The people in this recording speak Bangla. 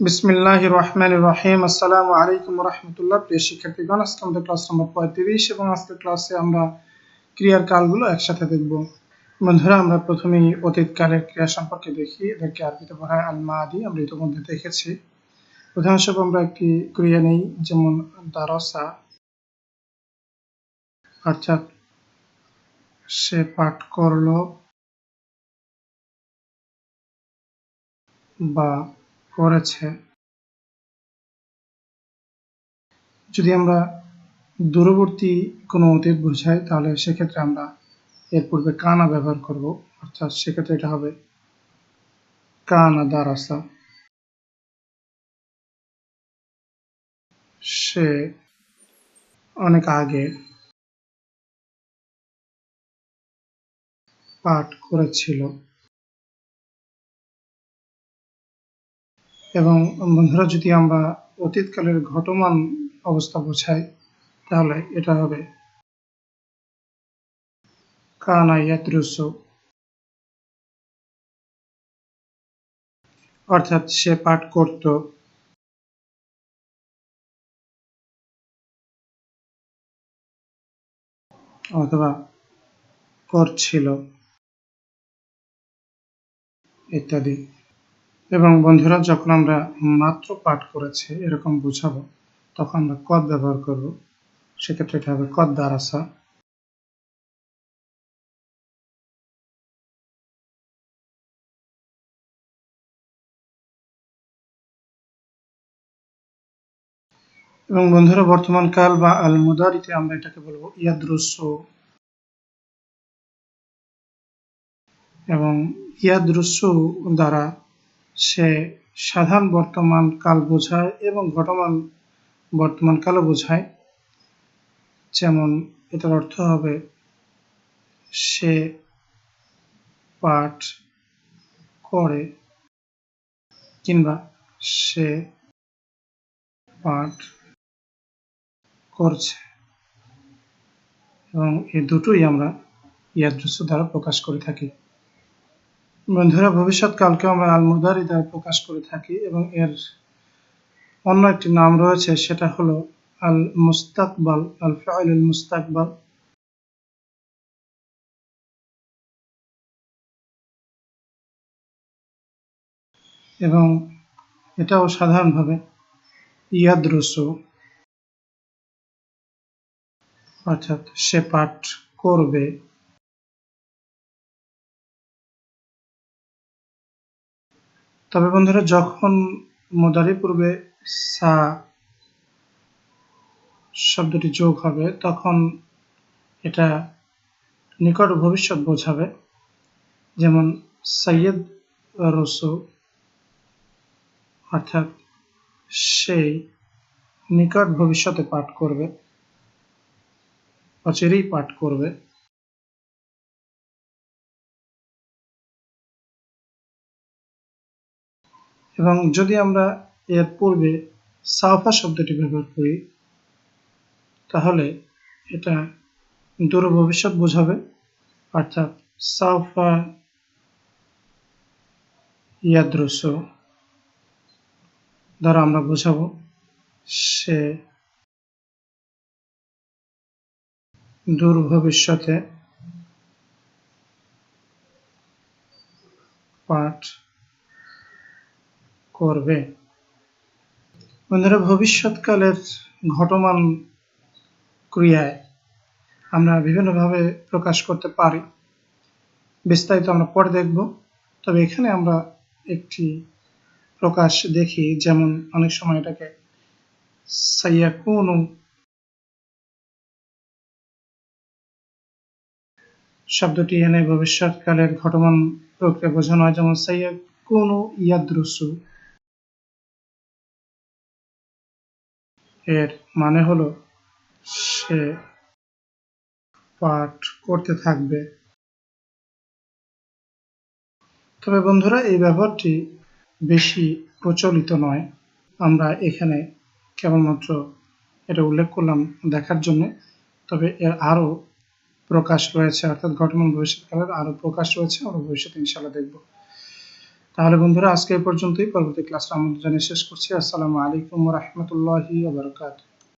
বিসমিল্লাহ রহমান রহিম আসসালামু আলাইকুম রহমতুল্লাহ প্রিয় শিক্ষার্থীগণ, আজকে আমাদের ক্লাস নম্বর পঁয়ত্রিশ এবং আজকের ক্লাসে আমরা ক্রিয়ার কালগুলো একসাথে দেখব। বন্ধুরা, আমরা প্রথমেই অতীত কালের ক্রিয়া সম্পর্কে দেখি। এদেরকে আরবিতে বলা হয় আল আমরা ইতিমধ্যে দেখেছি। উদাহরণস্বরূপ আমরা একটি ক্রিয়া নেই, যেমন দারসা, অর্থাৎ সে পাঠ করল বা করেছে। যদি আমরা দূরবর্তী কোনো অতীত বোঝাই, তাহলে সেক্ষেত্রে আমরা এর পূর্বে কানা ব্যবহার করব। অর্থাৎ সেক্ষেত্রে এটা হবে কানা দারাসা সে অনেক আগে পাঠ করেছিল। এবং বন্ধুরা, যদি আমরা অতীতকালের ঘটমান অবস্থা বোঝাই, তাহলে এটা হবে। কানা অর্থাৎ সে পাঠ করত। অথবা করছিল। ইত্যাদি। এবং বন্ধুরা, যখন আমরা মাত্র পাঠ করেছি এরকম বুঝাবো, তখন আমরা কদ ব্যবহার করব। সেক্ষেত্রে এটা হবে কদ দারাসা এবং বন্ধুরা, বর্তমান কাল বা আল মুদারিতে আমরা এটাকে বলব ইয়াদ্রুস এবং ইয়াদ্রুস দ্বারা সে সাধারণ বর্তমান কাল বোঝায় এবং ঘটমান বর্তমান কালও বোঝায়। যেমন এটার অর্থ হবে, সে পাঠ করে কিংবা সে পাঠ করছে। এবং এই দুটোই আমরা ইয়াদৃশ্য দ্বারা প্রকাশ করে থাকি। বন্ধুরা ভবিষ্যৎকালকে আমরা আল মুদারি দ্বারা প্রকাশ করে থাকি এবং এর অন্য একটি নাম রয়েছে, সেটা হলো আল মুস্তাকবাল আল ফাইল মুস্তাকবাল। এবং এটাও সাধারণভাবে ইয়াদ্রুসু, অর্থাৎ সে পাঠ করবে। তবে বন্ধুরা, যখন মোদারি পূর্বে সা শব্দটি যোগ হবে, তখন এটা নিকট ভবিষ্যৎ বোঝাবে। যেমন সৈয়দ রসু অর্থাৎ সেই নিকট ভবিষ্যতে পাঠ করবে, অচেরেই পাঠ করবে। এবং যদি আমরা এর পূর্বে সাফা শব্দটি ব্যবহার করি, তাহলে এটা দূর ভবিষ্যৎ বোঝাবে। অর্থাৎ সাফা ইয়াদ্রস, দ্বারা আমরা বোঝাবো সে দূর ভবিষ্যতে পাঠ করবে। বন্ধুরা, ভবিষ্যৎকালের ঘটমান ক্রিয়ায় আমরা বিভিন্নভাবে প্রকাশ করতে পারি। বিস্তারিত আমরা পরে দেখব। তবে এখানে আমরা একটি প্রকাশ দেখি, যেমন অনেক সময় এটাকে সাইয়াকুনু শব্দটি এনে ভবিষ্যৎকালের ঘটমান প্রক্রিয়া বোঝানো হয়, যেমন সাইয়া সাইয়াকুনু ইয়াদ্রুসু। এর মানে হলো সে পাঠ করতে থাকবে। তবে বন্ধুরা, এই ব্যবহারটি বেশি প্রচলিত নয়। আমরা এখানে কেবলমাত্র এটা উল্লেখ করলাম দেখার জন্য। তবে এর আরও প্রকাশ রয়েছে, অর্থাৎ ঘটমান ভবিষ্যৎকালের আরও প্রকাশ রয়েছে। আমরা ভবিষ্যতে ইনশাল্লাহ দেখব। তাহলে বন্ধুরা আজকে পর্যন্তই। পরবর্তী ক্লাসটা আমাদের জানিয়ে শেষ করছি। আসসালামু আলাইকুম রহমতুল্লাহি